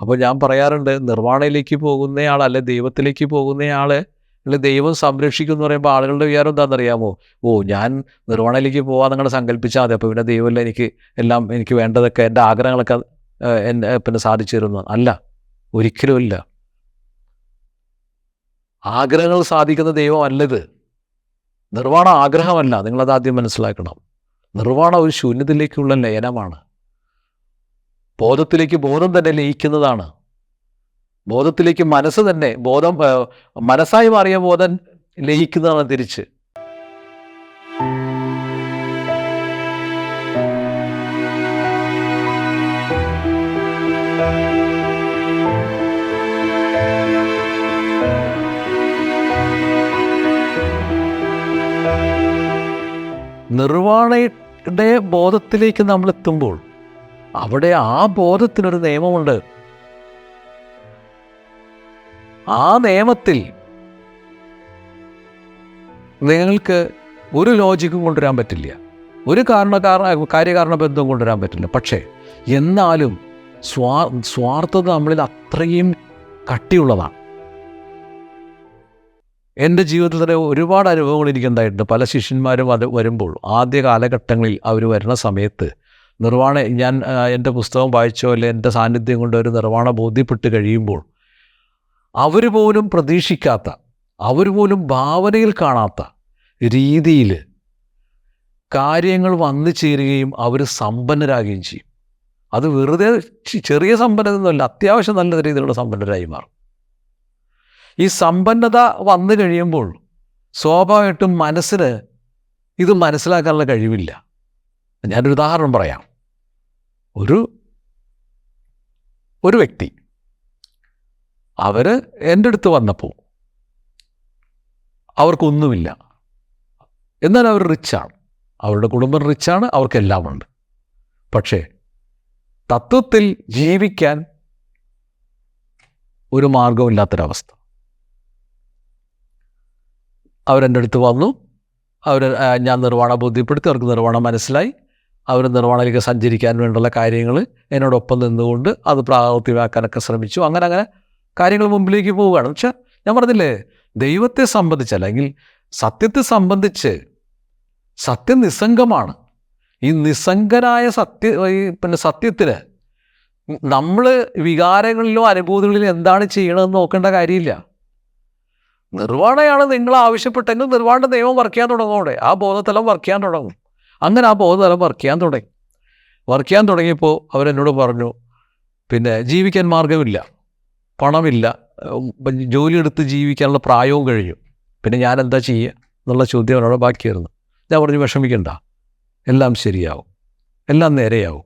അപ്പോൾ ഞാൻ പറയാറുണ്ട് നിർവാണയിലേക്ക് പോകുന്നയാൾ അല്ലെ ദൈവത്തിലേക്ക് പോകുന്നയാൾ അല്ലെ ദൈവം സംരക്ഷിക്കും എന്ന് പറയുമ്പോൾ ആളുകളുടെ വിചാരം എന്താണെന്നറിയാമോ? ഓ ഞാൻ നിർവാണയിലേക്ക് പോകാൻ നിങ്ങൾ സങ്കല്പിച്ചാൽ മതി. അപ്പോൾ പിന്നെ ദൈവമല്ല എനിക്ക് എല്ലാം എനിക്ക് വേണ്ടതൊക്കെ എന്റെ ആഗ്രഹങ്ങളൊക്കെ എന്നെ പിന്നെ സാധിച്ചു തരുന്നു അല്ല ഒരിക്കലുമില്ല ആഗ്രഹങ്ങൾ സാധിക്കുന്ന ദൈവം അല്ലത്. നിർവാണ ആഗ്രഹമല്ല. നിങ്ങളത് ആദ്യം മനസ്സിലാക്കണം. നിർവാണ ഒരു ശൂന്യതയിലേക്കുള്ള ലയനമാണ്. ബോധത്തിലേക്ക് ബോധം തന്നെ ലയിക്കുന്നതാണ്. ബോധത്തിലേക്ക് മനസ്സ് തന്നെ ബോധം മനസ്സായി മാറിയ ബോധം ലയിക്കുന്നതാണ് തിരിച്ച്. നിർവാണയുടെ ബോധത്തിലേക്ക് നമ്മൾ എത്തുമ്പോൾ അവിടെ ആ ബോധത്തിനൊരു നിയമമുണ്ട്. ആ നിയമത്തിൽ നിങ്ങൾക്ക് ഒരു ലോജിക്കും കൊണ്ടുവരാൻ പറ്റില്ല. ഒരു കാരണ കാരണ കാര്യകാരണ ബന്ധവും കൊണ്ടുവരാൻ പറ്റില്ല. പക്ഷേ എന്നാലും സ്വാ സ്വാർത്ഥത നമ്മളിൽ അത്രയും കട്ടിയുള്ളതാണ്. എന്റെ ജീവിതത്തിൽ ഒരുപാട് അനുഭവങ്ങൾ എനിക്കുണ്ടായിട്ടുണ്ട് പല ശിഷ്യന്മാരും അത് വരുമ്പോൾ ആദ്യ കാലഘട്ടങ്ങളിൽ അവർ വരുന്ന സമയത്ത് നിർവാണ ഞാൻ എന്റെ പുസ്തകം വായിച്ചോ അല്ലെ എന്റെ സാന്നിധ്യം കൊണ്ട് ഒരു നിർവാണ ബോധ്യപ്പെട്ട് കഴിയുമ്പോൾ അവർ പോലും പ്രതീക്ഷിക്കാത്ത അവർ പോലും ഭാവനയിൽ കാണാത്ത രീതിയിൽ കാര്യങ്ങൾ വന്നു ചേരുകയും അവർ സമ്പന്നരാകുകയും ചെയ്യും. അത് വെറുതെ ചെറിയ സമ്പന്നതൊന്നുമല്ല അത്യാവശ്യം നല്ല രീതിയിലുള്ള സമ്പന്നരായി മാറും. ഈ സമ്പന്നത വന്നു കഴിയുമ്പോൾ സ്വാഭാവികമായിട്ടും മനസ്സിന് ഇത് മനസ്സിലാക്കാനുള്ള കഴിവില്ല. ഞാനൊരു ഉദാഹരണം പറയാം. ഒരു ഒരു വ്യക്തി. അവർ എന്റെ അടുത്ത് വന്നപ്പോൾ അവർക്കൊന്നുമില്ല. എന്നാൽ അവർ റിച്ചാണ്. അവരുടെ കുടുംബം റിച്ചാണ് അവർക്കെല്ലാം ഉണ്ട്. പക്ഷേ തത്വത്തിൽ ജീവിക്കാൻ ഒരു മാർഗമില്ലാത്തൊരവസ്ഥ അവരെന്റെ അടുത്ത് വന്നു. അവർ ഞാൻ നിർവാണ ബോധ്യപ്പെടുത്തി അവർക്ക് നിർവാണം മനസ്സിലായി. അവർ നിർമ്മാണത്തിലേക്ക് സഞ്ചരിക്കാൻ വേണ്ടുള്ള കാര്യങ്ങൾ എന്നോടൊപ്പം നിന്നുകൊണ്ട് അത് പ്രാവർത്തികമാക്കാനൊക്കെ ശ്രമിച്ചു. അങ്ങനെ അങ്ങനെ കാര്യങ്ങൾ മുമ്പിലേക്ക് പോവുകയാണ്. പക്ഷെ ഞാൻ പറഞ്ഞില്ലേ ദൈവത്തെ സംബന്ധിച്ച് അല്ലെങ്കിൽ സത്യത്തെ സംബന്ധിച്ച് സത്യം നിസ്സംഗമാണ്. ഈ നിസ്സംഗനായ സത്യ ഈ പിന്നെ സത്യത്തിന് നമ്മൾ വികാരങ്ങളിലോ അനുഭൂതികളിലോ എന്താണ് ചെയ്യണമെന്ന് നോക്കേണ്ട കാര്യമില്ല. നിർവാണയാണ് നിങ്ങൾ ആവശ്യപ്പെട്ടെങ്കിൽ നിർവാണ നിയമം വർക്ക് ചെയ്യാൻ തുടങ്ങും ആ ബോധതലം വർക്ക് ചെയ്യാൻ തുടങ്ങും. അങ്ങനെ ആ ബോധതലം വർക്ക് ചെയ്യാൻ തുടങ്ങി. വർക്ക് ചെയ്യാൻ തുടങ്ങിയപ്പോൾ അവരെന്നോട് പറഞ്ഞു പിന്നെ ജീവിക്കാൻ മാർഗമില്ല പണമില്ല ജോലിയെടുത്ത് ജീവിക്കാനുള്ള പ്രായവും കഴിഞ്ഞു. പിന്നെ ഞാൻ എന്താ ചെയ്യുക എന്നുള്ള ചോദ്യം അവരോട് ബാക്കിയായിരുന്നു. ഞാൻ പറഞ്ഞു വിഷമിക്കണ്ട എല്ലാം ശരിയാവും എല്ലാം നേരെയാവും.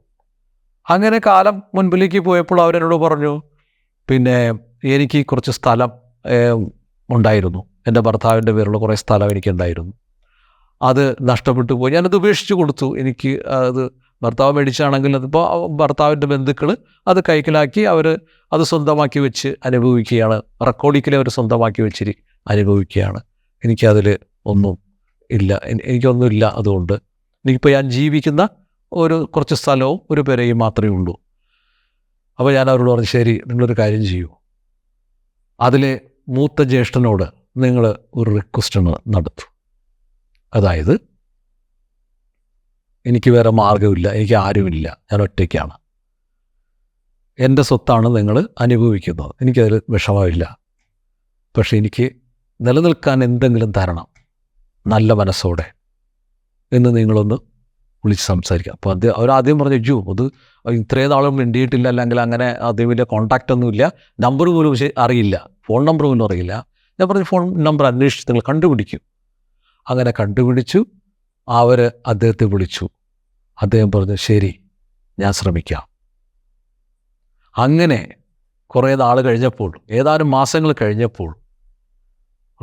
അങ്ങനെ കാലം മുൻപിലേക്ക് പോയപ്പോൾ അവരെന്നോട് പറഞ്ഞു പിന്നെ എനിക്ക് കുറച്ച് സ്ഥലം ഉണ്ടായിരുന്നു. എന്റെ ഭർത്താവിന്റെ പേരുള്ള കുറേ സ്ഥലം എനിക്കുണ്ടായിരുന്നു. അത് നഷ്ടപ്പെട്ടു പോയി. ഞാനത് ഉപേക്ഷിച്ച് കൊടുത്തു. എനിക്ക് അത് ഭർത്താവ് മേടിച്ചാണെങ്കിൽ അതിപ്പോൾ ഭർത്താവിന്റെ ബന്ധുക്കൾ അത് കൈക്കലാക്കി അവർ അത് സ്വന്തമാക്കി വെച്ച് അനുഭവിക്കുകയാണ്. റെക്കോർഡിക്കലെ അവർ സ്വന്തമാക്കി വെച്ചിരി അനുഭവിക്കുകയാണ്. എനിക്കതിൽ ഒന്നും ഇല്ല. എനിക്കൊന്നും ഇല്ല അതുകൊണ്ട്. എനിക്കിപ്പോൾ ഞാൻ ജീവിക്കുന്ന ഒരു കുറച്ച് സ്ഥലവും ഒരു പെരയും മാത്രമേ ഉള്ളൂ. അപ്പോൾ ഞാൻ അവരോട് പറഞ്ഞു ശരി നിങ്ങളൊരു കാര്യം ചെയ്യൂ. അതിലെ മൂത്ത ജ്യേഷ്ഠനോട് നിങ്ങൾ ഒരു റിക്വസ്റ്റ് നടത്തും. അതായത് എനിക്ക് വേറെ മാർഗമില്ല എനിക്ക് ആരുമില്ല ഞാൻ ഒറ്റയ്ക്കാണ്. എന്റെ സ്വത്താണ് നിങ്ങൾ അനുഭവിക്കുന്നത്. എനിക്കതിൽ വിഷമമില്ല. പക്ഷെ എനിക്ക് നിലനിൽക്കാൻ എന്തെങ്കിലും തരണം. നല്ല മനസ്സോടെ. എന്ന് നിങ്ങളൊന്ന് വിളിച്ച് സംസാരിക്കാം അപ്പോൾ അത് അവരാദ്യം പറഞ്ഞു ജു അത് ഇത്രയും നാളും മിണ്ടിയിട്ടില്ല അല്ലെങ്കിൽ അങ്ങനെ ആദ്യം വലിയ കോൺടാക്റ്റ് ഒന്നുമില്ല നമ്പർ പോലും പക്ഷേ അറിയില്ല. ഫോൺ നമ്പർ പോലും അറിയില്ല. ഞാൻ പറഞ്ഞു ഫോൺ നമ്പർ അന്വേഷിച്ച് നിങ്ങൾ കണ്ടുപിടിക്കും. അങ്ങനെ കണ്ടുപിടിച്ചു. അവർ അദ്ദേഹത്തെ വിളിച്ചു. അദ്ദേഹം പറഞ്ഞു ശരി ഞാൻ ശ്രമിക്കാം. അങ്ങനെ കുറേ നാൾ കഴിഞ്ഞപ്പോൾ ഏതാനും മാസങ്ങൾ കഴിഞ്ഞപ്പോൾ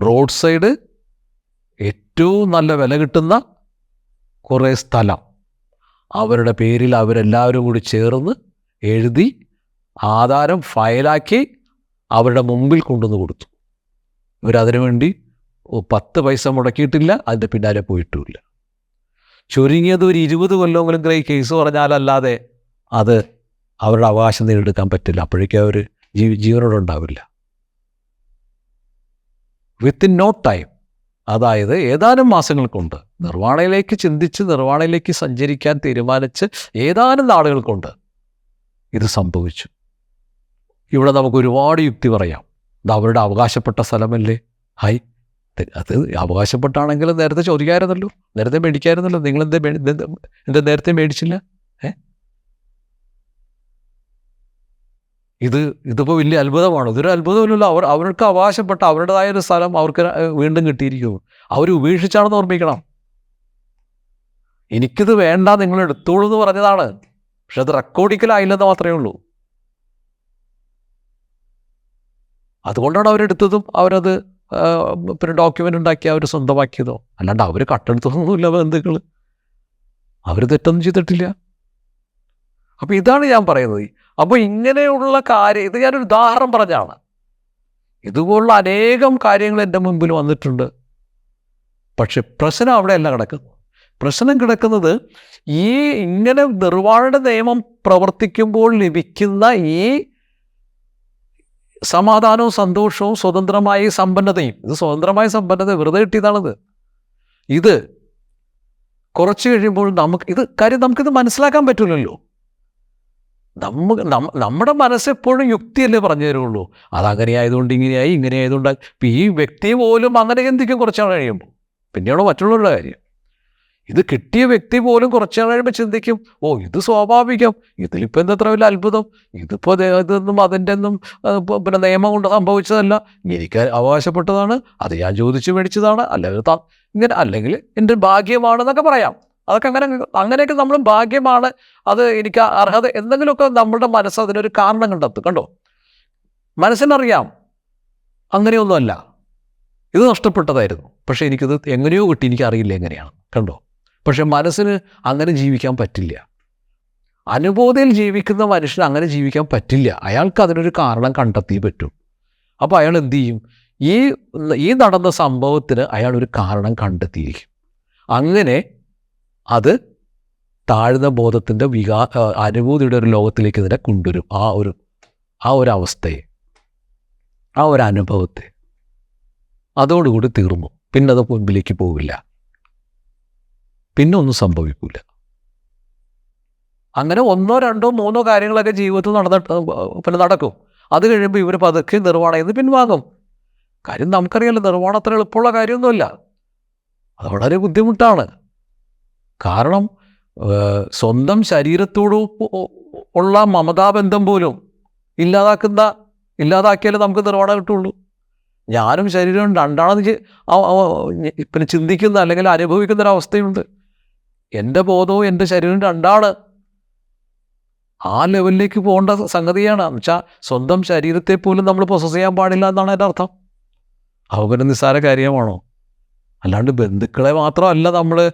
റോഡ് സൈഡ് ഏറ്റവും നല്ല വില കിട്ടുന്ന കുറേ സ്ഥലം അവരുടെ പേരിൽ അവരെല്ലാവരും കൂടി ചേർന്ന് എഴുതി ആധാരം ഫയലാക്കി അവരുടെ മുമ്പിൽ കൊണ്ടുവന്ന് കൊടുത്തു. ഇവരതിനു വേണ്ടി പത്ത് പൈസ മുടക്കിയിട്ടില്ല അതിന്റെ പിന്നാലെ പോയിട്ടുമില്ല ചുരുങ്ങിയത് ഒരു ഇരുപത് കൊല്ലമെങ്കിലും ഈ കേസ് പറഞ്ഞാലല്ലാതെ അത് അവരുടെ അവകാശം നേടിയെടുക്കാൻ പറ്റില്ല. അപ്പോഴേക്കും അവർ ജീവ ജീവനോടെ ഉണ്ടാവില്ല വിത്തിൻ നോ ടൈം അതായത് ഏതാനും മാസങ്ങൾ കൊണ്ട് നിർവാണയിലേക്ക് ചിന്തിച്ച് നിർവാണയിലേക്ക് സഞ്ചരിക്കാൻ തീരുമാനിച്ച് ഏതാനും നാളുകൾ കൊണ്ട് ഇത് സംഭവിച്ചു. ഇവിടെ നമുക്ക് ഒരുപാട് യുക്തി പറയാം. ഇത് അവരുടെ അവകാശപ്പെട്ട സ്ഥലമല്ലേ? ഹൈ അത് അവകാശപ്പെട്ടാണെങ്കിൽ നേരത്തെ ചോദിക്കാമായിരുന്നല്ലോ നേരത്തെ മേടിക്കാമായിരുന്നല്ലോ നിങ്ങൾ എന്താ എന്താ നേരത്തെ മേടിച്ചില്ല? ഏ? ഇത് ഇതിപ്പോൾ വലിയ അത്ഭുതമാണ്. ഇതൊരു അത്ഭുതമില്ലല്ലോ അവർ അവർക്ക് അവകാശപ്പെട്ട അവരുടേതായ ഒരു സ്ഥലം അവർക്ക് വീണ്ടും കിട്ടിയിരിക്കുന്നു. അവർ ഉപേക്ഷിച്ചാണെന്ന് ഓർമ്മിക്കണം. എനിക്കിത് വേണ്ട നിങ്ങൾ എടുത്തോളൂ എന്ന് പറഞ്ഞതാണ്. പക്ഷെ അത് റെക്കോർഡിക്കലായില്ലെന്ന് മാത്രമേ ഉള്ളൂ. അതുകൊണ്ടാണ് അവരെടുത്തതും അവരത് പിന്നെ ഡോക്യുമെന്റ് ഉണ്ടാക്കി അവർ സ്വന്തമാക്കിയതോ? അല്ലാണ്ട് അവർ കട്ടെടുത്തതൊന്നുമില്ല ബന്ധുക്കൾ അവർ തെറ്റൊന്നും ചെയ്തിട്ടില്ല. അപ്പോൾ ഇതാണ് ഞാൻ പറയുന്നത്. അപ്പോൾ ഇങ്ങനെയുള്ള കാര്യം ഇത് ഞാനൊരു ഉദാഹരണം പറഞ്ഞാണ് ഇതുപോലുള്ള അനേകം കാര്യങ്ങൾ എന്റെ മുമ്പിൽ വന്നിട്ടുണ്ട്. പക്ഷെ പ്രശ്നം അവിടെയല്ല കിടക്കുന്നത്. പ്രശ്നം കിടക്കുന്നത് ഈ ഇങ്ങനെ നിർവാഹണ നിയമം പ്രവർത്തിക്കുമ്പോൾ ലഭിക്കുന്ന ഈ സമാധാനവും സന്തോഷവും സ്വതന്ത്രമായ സമ്പന്നതയും. ഇത് സ്വതന്ത്രമായ സമ്പന്നത വെറുതെ കിട്ടിയതാണിത്. ഇത് കുറച്ച് കഴിയുമ്പോൾ നമുക്ക് ഇത് കാര്യം നമുക്കിത് മനസ്സിലാക്കാൻ പറ്റില്ലല്ലോ. നമുക്ക് നമ്മ- നമ്മുടെ മനസ്സെപ്പോഴും യുക്തിയല്ലേ പറഞ്ഞു തരുള്ളൂ അതങ്ങനെ ആയതുകൊണ്ട് ഇങ്ങനെയായി ഇങ്ങനെ ആയതുകൊണ്ട് ഈ വ്യക്തി പോലും അങ്ങനെ ചിന്തിക്കും കുറച്ചാൾ കഴിയുമ്പോൾ. പിന്നെയാണോ മറ്റുള്ളവരുടെ കാര്യം. ഇത് കിട്ടിയ വ്യക്തി പോലും കുറച്ചാൾ കഴിയുമ്പോൾ ചിന്തിക്കും ഓ ഇത് സ്വാഭാവികം. ഇതിലിപ്പോൾ എന്താ അത്ര വലിയ അത്ഭുതം? ഇതിപ്പോൾ ഇതൊന്നും അതിന്റെ ഒന്നും പിന്നെ നിയമം കൊണ്ട് സംഭവിച്ചതല്ല. എനിക്ക് അവകാശപ്പെട്ടതാണ് അത് ഞാൻ ചോദിച്ചു മേടിച്ചതാണ് അല്ലെങ്കിൽ ഇങ്ങനെ അല്ലെങ്കിൽ എന്റെ ഭാഗ്യമാണെന്നൊക്കെ പറയാം. അതൊക്കെ അങ്ങനെ അങ്ങനെയൊക്കെ നമ്മൾ ഭാഗ്യമാണ്. അത് എനിക്ക് അർഹത എന്തെങ്കിലുമൊക്കെ നമ്മുടെ മനസ്സ് അതിനൊരു കാരണം കണ്ടെത്തും. കണ്ടോ? മനസ്സിനറിയാം അങ്ങനെയൊന്നുമല്ല. ഇത് നഷ്ടപ്പെട്ടതായിരുന്നു. പക്ഷേ എനിക്കിത് എങ്ങനെയോ കിട്ടി എനിക്ക് അറിയില്ല എങ്ങനെയാണ്. കണ്ടോ? പക്ഷെ മനസ്സിന് അങ്ങനെ ജീവിക്കാൻ പറ്റില്ല. അനുഭൂതിയിൽ ജീവിക്കുന്ന മനുഷ്യന് അങ്ങനെ ജീവിക്കാൻ പറ്റില്ല. അയാൾക്ക് അതിനൊരു കാരണം കണ്ടെത്തി പറ്റും. അപ്പോൾ അയാൾ എന്തു ചെയ്യും? ഈ ഈ നടന്ന സംഭവത്തിന് അയാൾ ഒരു കാരണം കണ്ടെത്തിയിരിക്കും. അങ്ങനെ അത് താഴ്ന്ന ബോധത്തിന്റെ വികാ അനുഭൂതിയുടെ ഒരു ലോകത്തിലേക്ക് ഇതിനെ കൊണ്ടുവരും. ആ ഒരു ആ ഒരു അവസ്ഥയെ ആ ഒരു അനുഭവത്തെ. അതോടുകൂടി തീർന്നു. പിന്നെ അത് മുൻപിലേക്ക് പോവില്ല. പിന്നെ ഒന്നും സംഭവിക്കില്ല അങ്ങനെ ഒന്നോ രണ്ടോ മൂന്നോ കാര്യങ്ങളൊക്കെ ജീവിതത്തിൽ നടന്നിട്ട് പിന്നെ നടക്കും. അത് കഴിയുമ്പോൾ ഇവർ പതുക്കെ നിർവാണം ഇത് പിൻവാങ്ങും. കാര്യം നമുക്കറിയാലോ നിർവാണം അത്ര എളുപ്പമുള്ള കാര്യമൊന്നുമല്ല. അത് വളരെ ബുദ്ധിമുട്ടാണ്. കാരണം സ്വന്തം ശരീരത്തോട് ഉള്ള മമതാബന്ധം പോലും ഇല്ലാതാക്കുന്ന ഇല്ലാതാക്കിയാലേ നമുക്ക് നിർവാണം കിട്ടുള്ളൂ. ഞാനും ശരീരവും രണ്ടാണെന്ന് പിന്നെ ചിന്തിക്കുന്ന അല്ലെങ്കിൽ അനുഭവിക്കുന്ന ഒരു അവസ്ഥയുണ്ട്. എന്റെ ബോധവും എന്റെ ശരീരവും രണ്ടാണ്. ആ ലെവലിലേക്ക് പോകേണ്ട സംഗതിയാണ്. എന്നുവെച്ചാൽ സ്വന്തം ശരീരത്തെ പോലും നമ്മൾ പ്രൊസസ് ചെയ്യാൻ പാടില്ല എന്നാണ് എന്റെ അർത്ഥം. അവരുടെ നിസ്സാര കാര്യമാണോ? അല്ലാണ്ട് ബന്ധുക്കളെ മാത്രമല്ല നമ്മൾ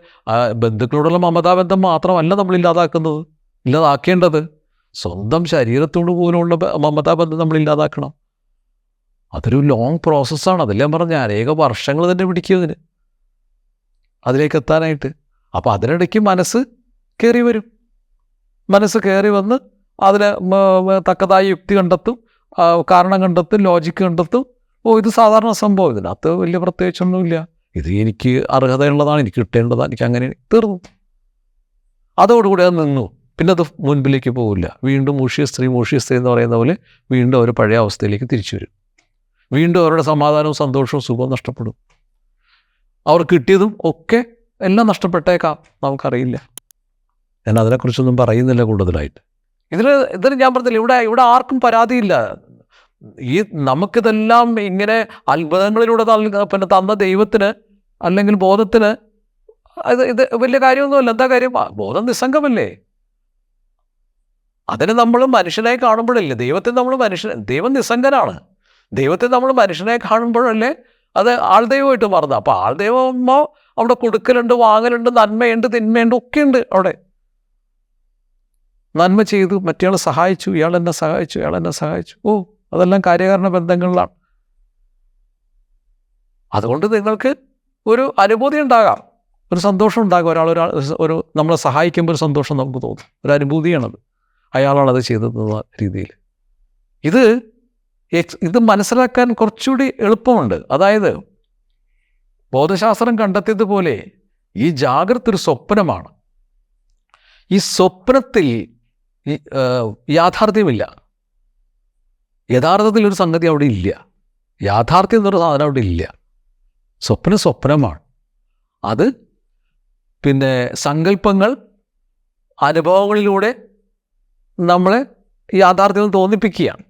ബന്ധുക്കളോടുള്ള മമതാബന്ധം മാത്രമല്ല നമ്മൾ ഇല്ലാതാക്കുന്നത്. ഇല്ലാതാക്കേണ്ടത്. സ്വന്തം ശരീരത്തോട് പോലുള്ള മമതാബന്ധം നമ്മൾ ഇല്ലാതാക്കണം. അതൊരു ലോങ് പ്രോസസ്സാണ് അതെല്ലാം ഞാൻ പറഞ്ഞ. അനേക വർഷങ്ങൾ തന്നെ പിടിക്കും അതിന് അതിലേക്ക് എത്താനായിട്ട്. അപ്പോൾ അതിനിടയ്ക്ക് മനസ്സ് കയറി വരും. മനസ്സ് കയറി വന്ന് അതിന് തക്കതായ യുക്തി കണ്ടെത്തും കാരണം കണ്ടെത്തും ലോജിക്ക് കണ്ടെത്തും. ഓ ഇത് സാധാരണ സംഭവം. ഇതിനകത്ത് വലിയ പ്രത്യേകിച്ചൊന്നുമില്ല. ഇത് എനിക്ക് അർഹതയുള്ളതാണ് എനിക്ക് കിട്ടേണ്ടതാണ് എനിക്ക് അങ്ങനെ തീർന്നു. അതോടുകൂടി അത് നിന്നു. പിന്നെ അത് മുൻപിലേക്ക് പോകില്ല വീണ്ടും മൂഷിയ സ്ത്രീ മൂഷിയ സ്ത്രീ എന്ന് പറയുന്ന പോലെ വീണ്ടും അവർ പഴയ അവസ്ഥയിലേക്ക് തിരിച്ചു വരും. വീണ്ടും അവരുടെ സമാധാനവും സന്തോഷവും സുഖവും നഷ്ടപ്പെടും. അവർ കിട്ടിയതും ഒക്കെ എല്ലാം നഷ്ടപ്പെട്ടേക്കാം നമുക്കറിയില്ല. ഞാൻ അതിനെക്കുറിച്ചൊന്നും പറയുന്നില്ല കൂടുതലായിട്ട്. ഇതിൽ ഇതിൽ ഞാൻ പറഞ്ഞില്ല ഇവിടെ ഇവിടെ ആർക്കും പരാതിയില്ല. ഈ നമുക്കിതെല്ലാം ഇങ്ങനെ അത്ഭുതങ്ങളിലൂടെ പിന്നെ തന്ന ദൈവത്തിന് അല്ലെങ്കിൽ ബോധത്തിന് അത് ഇത് വലിയ കാര്യമൊന്നുമല്ല. എന്താ കാര്യം? ബോധം നിസ്സംഗമല്ലേ? അതിന് നമ്മൾ മനുഷ്യനായി കാണുമ്പോഴല്ലേ? ദൈവത്തെ നമ്മൾ മനുഷ്യൻ ദൈവം നിസ്സംഗനാണ്. ദൈവത്തെ നമ്മൾ മനുഷ്യനായി കാണുമ്പോഴല്ലേ അത് ആൾദൈവമായിട്ട് മാറുന്നത്. അപ്പോൾ ആൾദൈവമാകുമ്പോൾ അവിടെ കൊടുക്കലുണ്ട് വാങ്ങലുണ്ട് നന്മയുണ്ട് തിന്മയുണ്ട് ഒക്കെയുണ്ട് അവിടെ. നന്മ ചെയ്തു മറ്റേയാൾ സഹായിച്ചു ഇയാൾ എന്നെ സഹായിച്ചു ഇയാൾ എന്നെ സഹായിച്ചു. ഓ അതെല്ലാം കാര്യകാരണ ബന്ധങ്ങളിലാണ്. അതുകൊണ്ട് നിങ്ങൾക്ക് ഒരു അനുഭൂതി ഉണ്ടാകാം. ഒരു സന്തോഷം ഉണ്ടാകും. ഒരാൾ ഒരാൾ ഒരു നമ്മളെ സഹായിക്കുമ്പോൾ ഒരു സന്തോഷം നമുക്ക് തോന്നും. ഒരു അനുഭൂതിയാണത്. അയാളാണ് അത് ചെയ്തതെന്ന രീതിയിൽ. ഇത് ഇത് മനസ്സിലാക്കാൻ കുറച്ചുകൂടി എളുപ്പമുണ്ട്. അതായത് ബോധശാസ്ത്രം കണ്ടെത്തിയതുപോലെ ഈ ജാഗ്രത ഒരു സ്വപ്നമാണ്. ഈ സ്വപ്നത്തിൽ യാഥാർത്ഥ്യമില്ല. യഥാർത്ഥത്തിൽ ഒരു സംഗതി അവിടെ ഇല്ല. യാഥാർത്ഥ്യം എന്നൊരു സാധനം അവിടെ ഇല്ല. സ്വപ്നം സ്വപ്നമാണ്. അത് പിന്നെ സങ്കല്പങ്ങൾ അനുഭവങ്ങളിലൂടെ നമ്മളെ യാഥാർത്ഥ്യം തോന്നിപ്പിക്കുകയാണ്.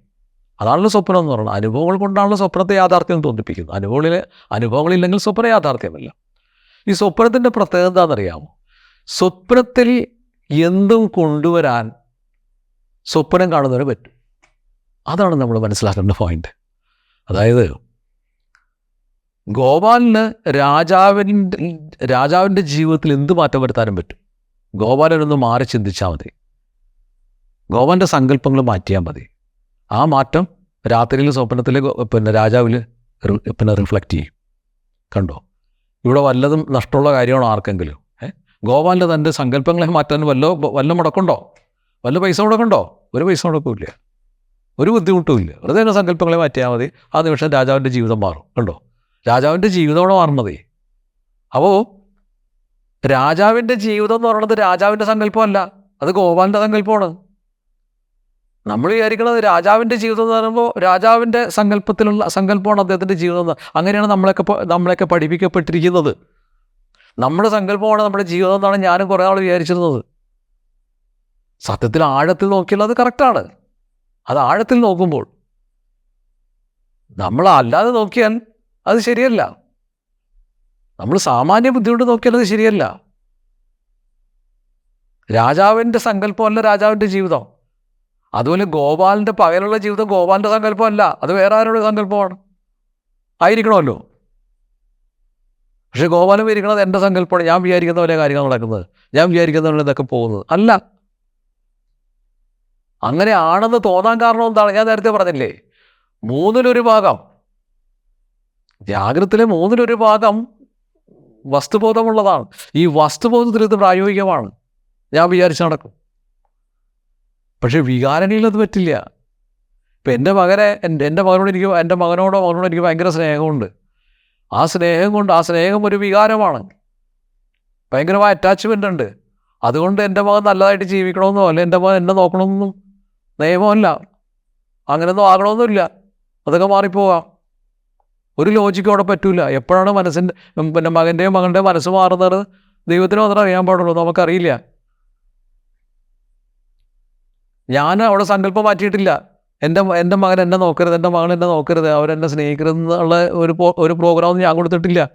അതാണല്ലോ സ്വപ്നം എന്ന് പറയുന്നത് അനുഭവങ്ങൾ കൊണ്ടാണല്ലോ സ്വപ്നത്തെ യാഥാർത്ഥ്യം തോന്നിപ്പിക്കുന്നത്. അനുഭവങ്ങളിൽ അനുഭവങ്ങളില്ലെങ്കിൽ സ്വപ്ന യാഥാർത്ഥ്യമല്ല. ഈ സ്വപ്നത്തിന്റെ പ്രത്യേകത എന്താണെന്നറിയാമോ? സ്വപ്നത്തിൽ എന്തും കൊണ്ടുവരാൻ സ്വപ്നം കാണുന്നവരെ പറ്റും. അതാണ് നമ്മൾ മനസ്സിലാക്കേണ്ട പോയിന്റ് അതായത് ഗോപാലിന് രാജാവിന്റെ രാജാവിന്റെ ജീവിതത്തിൽ എന്ത് മാറ്റം വരുത്താനും പറ്റും. ഗോപാലനൊന്ന് മാറി ചിന്തിച്ചാൽ മതി. ഗോപാലിന്റെ സങ്കല്പങ്ങൾ മാറ്റിയാൽ മതി. ആ മാറ്റം രാത്രിയിൽ സ്വപ്നത്തിൽ പിന്നെ രാജാവിൽ പിന്നെ റിഫ്ലക്റ്റ് ചെയ്യും. കണ്ടോ? ഇവിടെ വല്ലതും നഷ്ടമുള്ള കാര്യമാണോ ആർക്കെങ്കിലും? ഏ? ഗോപാലിന്റെ തന്റെ സങ്കല്പങ്ങളെ മാറ്റാൻ വല്ല വല്ല മുടക്കുണ്ടോ? വല്ല പൈസ മുടക്കുണ്ടോ? ഒരു പൈസ മുടക്കില്ല. ഒരു ബുദ്ധിമുട്ടുമില്ല വെറുതെ തന്നെ സങ്കല്പങ്ങളെ മാറ്റിയാൽ മതി. ആ നിമിഷം രാജാവിന്റെ ജീവിതം മാറും. കണ്ടോ? രാജാവിന്റെ ജീവിതമാണ് മാറുന്നതേ. അപ്പോൾ രാജാവിന്റെ ജീവിതം എന്ന് പറയുന്നത് രാജാവിന്റെ സങ്കല്പമല്ല. അത് ഗോപാലിന്റെ സങ്കല്പമാണ്. നമ്മൾ വിചാരിക്കുന്നത് രാജാവിന്റെ ജീവിതം എന്ന് പറയുമ്പോൾ രാജാവിന്റെ സങ്കല്പത്തിലുള്ള സങ്കല്പമാണ് അദ്ദേഹത്തിന്റെ ജീവിതം എന്ന്. അങ്ങനെയാണ് നമ്മളൊക്കെ നമ്മളെയൊക്കെ പഠിപ്പിക്കപ്പെട്ടിരിക്കുന്നത്. നമ്മുടെ സങ്കല്പമാണ് നമ്മുടെ ജീവിതം എന്നാണ് ഞാനും കുറേ ആൾ വിചാരിച്ചിരുന്നത്. സത്യത്തിൽ ആഴത്തിൽ നോക്കിയാൽ അത് കറക്റ്റാണ്. അത് ആഴത്തിൽ നോക്കുമ്പോൾ. നമ്മൾ അല്ലാതെ നോക്കിയാൽ അത് ശരിയല്ല. നമ്മൾ സാമാന്യ ബുദ്ധി കൊണ്ട് നോക്കിയാൽ അത് ശരിയല്ല. രാജാവിന്റെ സങ്കല്പമല്ല രാജാവിന്റെ ജീവിതം. അതുപോലെ ഗോപാലിന്റെ പകലുള്ള ജീവിതം ഗോപാലിന്റെ സങ്കല്പമല്ല അത് വേറെ ആരോട് സങ്കല്പമാണ് ആയിരിക്കണമല്ലോ. പക്ഷെ ഗോപാലം ഇരിക്കുന്നത് എന്റെ സങ്കല്പമാണ്. ഞാൻ വിചാരിക്കുന്ന പോലെ കാര്യങ്ങൾ നടക്കുന്നത്. ഞാൻ വിചാരിക്കുന്ന പോലെ ഇതൊക്കെ പോകുന്നത്. അല്ല. അങ്ങനെ ആണെന്ന് തോന്നാൻ കാരണം എന്താണ്? ഞാൻ നേരത്തെ പറഞ്ഞില്ലേ? മൂന്നിലൊരു ഭാഗം. ജാഗ്രതത്തിലെ മൂന്നിലൊരു ഭാഗം വസ്തുബോധമുള്ളതാണ്. ഈ വസ്തുബോധത്തിൽ ഇത് പ്രായോഗികമാണ്. ഞാൻ വിചാരിച്ച് നടക്കും. പക്ഷേ വികാരങ്ങളിൽ അത് പറ്റില്ല. ഇപ്പം എന്റെ മകനെ എന്റെ മകനോട് എനിക്ക് എന്റെ മകനോടോ മകനോടോ എനിക്ക് ഭയങ്കര സ്നേഹമുണ്ട്. ആ സ്നേഹം കൊണ്ട് ആ സ്നേഹം ഒരു വികാരമാണ്. ഭയങ്കരമായ അറ്റാച്ച്മെന്റ് ഉണ്ട്. അതുകൊണ്ട് എന്റെ മകൻ നല്ലതായിട്ട് ജീവിക്കണമെന്നോ അല്ലെ എന്റെ മകൻ എന്നെ നോക്കണമെന്നും നിയമമല്ല. അങ്ങനെയൊന്നും ആകണമെന്നില്ല. അതൊക്കെ മാറിപ്പോവാം. ഒരു ലോജിക്കും അവിടെ പറ്റൂല. എപ്പോഴാണ് മനസ്സിന്റെ പിന്നെ മകന്റെയും മകളുടെയും മനസ്സ് മാറുന്നത് ദൈവത്തിന് മാത്രമേ അറിയാൻ പാടുള്ളൂ. നമുക്കറിയില്ല. ഞാൻ അവിടെ സങ്കല്പം മാറ്റിയിട്ടില്ല. എന്റെ എന്റെ മകൻ എന്നെ നോക്കരുത് എന്റെ മകൻ എന്നെ നോക്കരുത് അവരെന്നെ സ്നേഹിക്കരുത് എന്നുള്ള ഒരു ഒരു പ്രോഗ്രാം ഞാൻ കൊടുത്തിട്ടില്ല.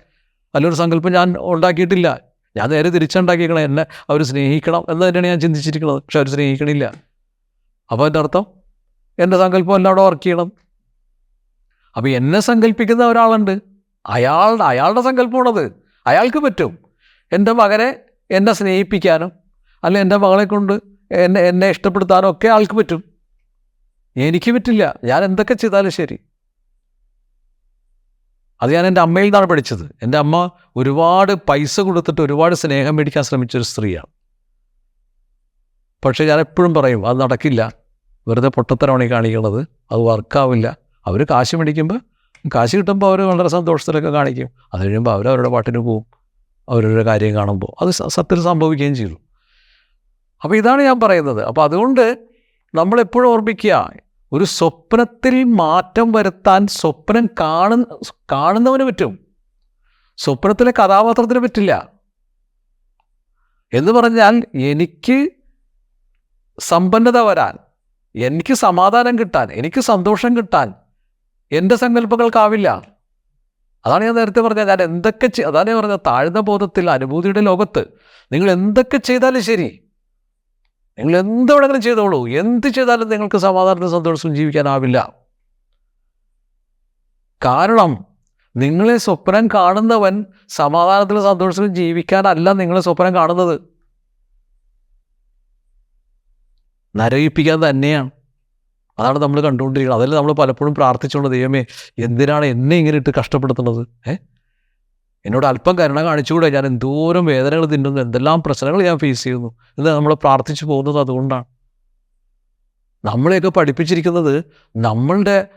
നല്ലൊരു സങ്കല്പം ഞാൻ ഉണ്ടാക്കിയിട്ടില്ല. ഞാൻ നേരെ തിരിച്ചുണ്ടാക്കിയിരിക്കണം എന്നെ അവർ സ്നേഹിക്കണം എന്ന് തന്നെയാണ് ഞാൻ ചിന്തിച്ചിരിക്കുന്നത്. പക്ഷെ അവർ സ്നേഹിക്കണില്ല. അപ്പോൾ എന്റെ അർത്ഥം? എന്റെ സങ്കല്പം എല്ലാം അവിടെ വർക്ക് ചെയ്യണം. അപ്പോൾ എന്നെ സങ്കല്പിക്കുന്ന ഒരാളുണ്ട്. അയാളുടെ അയാളുടെ സങ്കല്പമാണത്. അയാൾക്ക് പറ്റും. എന്റെ മകനെ എന്നെ സ്നേഹിപ്പിക്കാനും അല്ല എന്റെ മകളെ കൊണ്ട് എന്നെ എന്നെ ഇഷ്ടപ്പെടുത്താനോ ഒക്കെ ആൾക്ക് പറ്റും. എനിക്ക് പറ്റില്ല. ഞാൻ എന്തൊക്കെ ചെയ്താലും ശരി. അത് ഞാൻ എന്റെ അമ്മയിൽ നിന്നാണ് പഠിച്ചത്. എന്റെ അമ്മ ഒരുപാട് പൈസ കൊടുത്തിട്ട് ഒരുപാട് സ്നേഹം മേടിക്കാൻ ശ്രമിച്ചൊരു സ്ത്രീയാണ്. പക്ഷേ ഞാൻ എപ്പോഴും പറയും അത് നടക്കില്ല. വെറുതെ പൊട്ടത്തരമാണ് ഈ കാണിക്കുന്നത്. അത് വർക്കാവില്ല. അവർ കാശ് മേടിക്കുമ്പോൾ കാശ് കിട്ടുമ്പോൾ അവർ വളരെ സന്തോഷത്തിലൊക്കെ കാണിക്കും. അത് കഴിയുമ്പോൾ അവരവരുടെ പാട്ടിന് പോവും. അവരവരുടെ കാര്യം കാണുമ്പോൾ അത് സത്യം സത്യത്തിൽ സംഭവിക്കുകയും ചെയ്തു. അപ്പോൾ ഇതാണ് ഞാൻ പറയുന്നത്. അപ്പോൾ അതുകൊണ്ട് നമ്മളെപ്പോഴും ഓർമ്മിക്കുക ഒരു സ്വപ്നത്തിൽ മാറ്റം വരുത്താൻ സ്വപ്നം കാണുന്ന കാണുന്നവന് പറ്റും. സ്വപ്നത്തിലെ കഥാപാത്രത്തിന് പറ്റില്ല. എന്ന് പറഞ്ഞാൽ എനിക്ക് സമ്പന്നത വരാൻ എനിക്ക് സമാധാനം കിട്ടാൻ എനിക്ക് സന്തോഷം കിട്ടാൻ എന്റെ സങ്കല്പങ്ങൾക്കാവില്ല. അതാണ് ഞാൻ നേരത്തെ പറഞ്ഞത്. ഞാൻ എന്തൊക്കെ അതാണ് ഞാൻ പറഞ്ഞത്. താഴ്ന്ന ബോധത്തിൽ അനുഭൂതിയുടെ ലോകത്ത് നിങ്ങൾ എന്തൊക്കെ ചെയ്താലും ശരി. നിങ്ങൾ എന്ത് വേണമെങ്കിലും ചെയ്തോളൂ. എന്ത് ചെയ്താലും നിങ്ങൾക്ക് സമാധാനത്തിന് സന്തോഷവും ജീവിക്കാനാവില്ല. കാരണം നിങ്ങളെ സ്വപ്നം കാണുന്നവൻ സമാധാനത്തിലും സന്തോഷത്തിലും ജീവിക്കാനല്ല നിങ്ങളെ സ്വപ്നം കാണുന്നത്. നരയിപ്പിക്കാൻ തന്നെയാണ്. അതാണ് നമ്മൾ കണ്ടുകൊണ്ടിരിക്കുന്നത്. അതല്ലേ നമ്മൾ പലപ്പോഴും പ്രാർത്ഥിച്ചുകൊണ്ട് ദൈവമേ എന്തിനാണ് എന്നെ ഇങ്ങനെ ഇട്ട് കഷ്ടപ്പെടുത്തുന്നത്? ഏ? എന്നോട് അല്പം കരുണ കാണിച്ചുകൂടെ? ഞാൻ എന്തോരം വേദനകൾ തിന്നുന്നു എന്തെല്ലാം പ്രശ്നങ്ങൾ ഞാൻ ഫേസ് ചെയ്യുന്നു. എന്ന് നമ്മൾ പ്രാർത്ഥിച്ചു പോകുന്നത് അതുകൊണ്ടാണ്. നമ്മളെയൊക്കെ പഠിപ്പിച്ചിരിക്കുന്നത് നമ്മളുടെ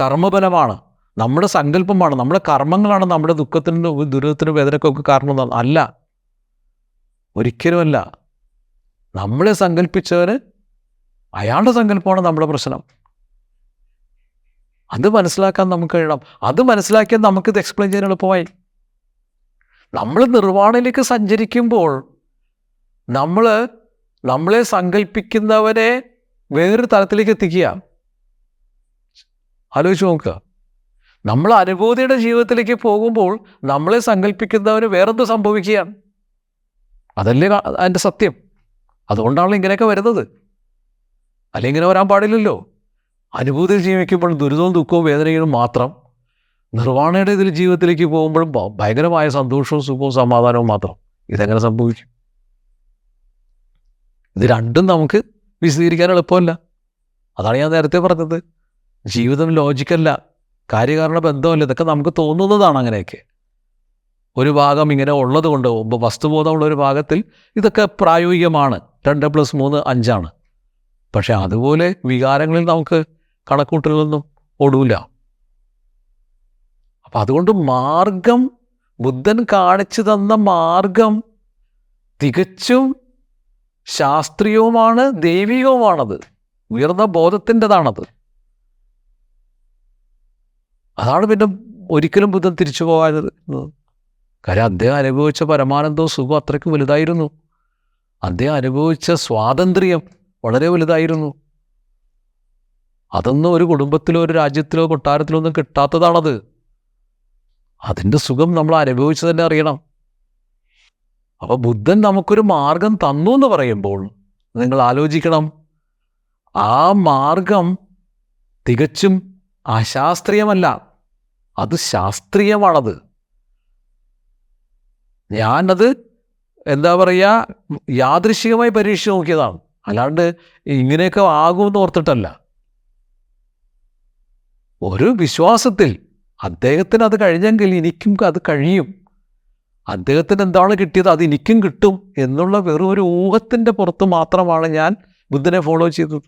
കർമ്മബലമാണ് നമ്മുടെ സങ്കല്പമാണ് നമ്മുടെ കർമ്മങ്ങളാണ് നമ്മുടെ ദുഃഖത്തിനും ദുരിതത്തിനും വേദനക്കൊക്കെ കാരണം അല്ല. ഒരിക്കലുമല്ല. നമ്മളെ സങ്കല്പിച്ചവന് അയാളുടെ സങ്കല്പമാണ് നമ്മുടെ പ്രശ്നം. അത് മനസ്സിലാക്കാൻ നമുക്ക് കഴിയണം. അത് മനസ്സിലാക്കിയാൽ നമുക്കിത് എക്സ്പ്ലെയിൻ ചെയ്യാൻ എളുപ്പമായി. നമ്മൾ നിർവാണയിലേക്ക് സഞ്ചരിക്കുമ്പോൾ നമ്മൾ നമ്മളെ സങ്കല്പിക്കുന്നവനെ വേറൊരു തലത്തിലേക്ക് എത്തിക്കുക. ആലോചിച്ച് നോക്കുക. നമ്മൾ അനുഭൂതിയുടെ ജീവിതത്തിലേക്ക് പോകുമ്പോൾ നമ്മളെ സങ്കല്പിക്കുന്നവന് വേറെന്ത് സംഭവിക്കുകയാണ്? അതല്ലേ അതിന്റെ സത്യം. അതുകൊണ്ടാണല്ലോ ഇങ്ങനെയൊക്കെ വരുന്നത്. അല്ലെങ്കിൽ ഇങ്ങനെ വരാൻ പാടില്ലല്ലോ. അനുഭൂതി ജീവിക്കുമ്പോൾ ദുരിതവും ദുഃഖവും വേദനയും മാത്രം നിർവാണയുടെ ഇതിൽ ജീവിതത്തിലേക്ക് പോകുമ്പോഴും ഭയങ്കരമായ സന്തോഷവും സുഖവും സമാധാനവും മാത്രം. ഇതെങ്ങനെ സംഭവിക്കും? ഇത് രണ്ടും നമുക്ക് വിശദീകരിക്കാൻ എളുപ്പമല്ല. അതാണ് ഞാൻ നേരത്തെ പറഞ്ഞത്. ജീവിതം ലോജിക്കല്ല കാര്യകാരണ ബന്ധമല്ല ഇതൊക്കെ നമുക്ക് തോന്നുന്നതാണ് അങ്ങനെയൊക്കെ. ഒരു ഭാഗം ഇങ്ങനെ ഉള്ളത് കൊണ്ട് വസ്തുബോധമുള്ള ഒരു ഭാഗത്തിൽ ഇതൊക്കെ പ്രായോഗികമാണ്. രണ്ട് പ്ലസ് മൂന്ന് അഞ്ചാണ്. പക്ഷെ അതുപോലെ വികാരങ്ങളിൽ നമുക്ക് കണക്കൂട്ടലൊന്നും ഓടൂല അപ്പം അതുകൊണ്ട് മാർഗം ബുദ്ധൻ കാണിച്ചു തന്ന മാർഗം തികച്ചും ശാസ്ത്രീയവുമാണ് ദൈവികവുമാണത്. ഉയർന്ന ബോധത്തിന്റെതാണത്. അതാണ് പിന്നെ ഒരിക്കലും ബുദ്ധൻ തിരിച്ചു പോകാതെ കാര്യം അദ്ദേഹം അനുഭവിച്ച പരമാനന്ദവും സുഖം അത്രയ്ക്ക് വലുതായിരുന്നു. അദ്ദേഹം അനുഭവിച്ച സ്വാതന്ത്ര്യം വളരെ വലുതായിരുന്നു. അതൊന്നും ഒരു കുടുംബത്തിലോ ഒരു രാജ്യത്തിലോ കൊട്ടാരത്തിലോ ഒന്നും കിട്ടാത്തതാണത്. അതിന്റെ സുഖം നമ്മൾ അനുഭവിച്ചു തന്നെ അറിയണം. അപ്പോൾ ബുദ്ധൻ നമുക്കൊരു മാർഗം തന്നു എന്ന് പറയുമ്പോൾ നിങ്ങൾ ആലോചിക്കണം. ആ മാർഗം തികച്ചും അശാസ്ത്രീയമല്ല. അത് ശാസ്ത്രീയമാണത്. ഞാനത് എന്താ പറയുക യാദൃശികമായി പരീക്ഷിച്ച് നോക്കിയതാണ്. അല്ലാണ്ട് ഇങ്ങനെയൊക്കെ ആകുമെന്ന് ഓർത്തിട്ടല്ല. ഒരു വിശ്വാസത്തിൽ അദ്ദേഹത്തിന് അത് കഴിഞ്ഞെങ്കിൽ എനിക്കും അത് കഴിയും. അദ്ദേഹത്തിന് എന്താണ് കിട്ടിയത്? അത് എനിക്കും കിട്ടും എന്നുള്ള വെറും ഒരു ഊഹത്തിന്റെ പുറത്ത് മാത്രമാണ് ഞാൻ ബുദ്ധനെ ഫോളോ ചെയ്തത്.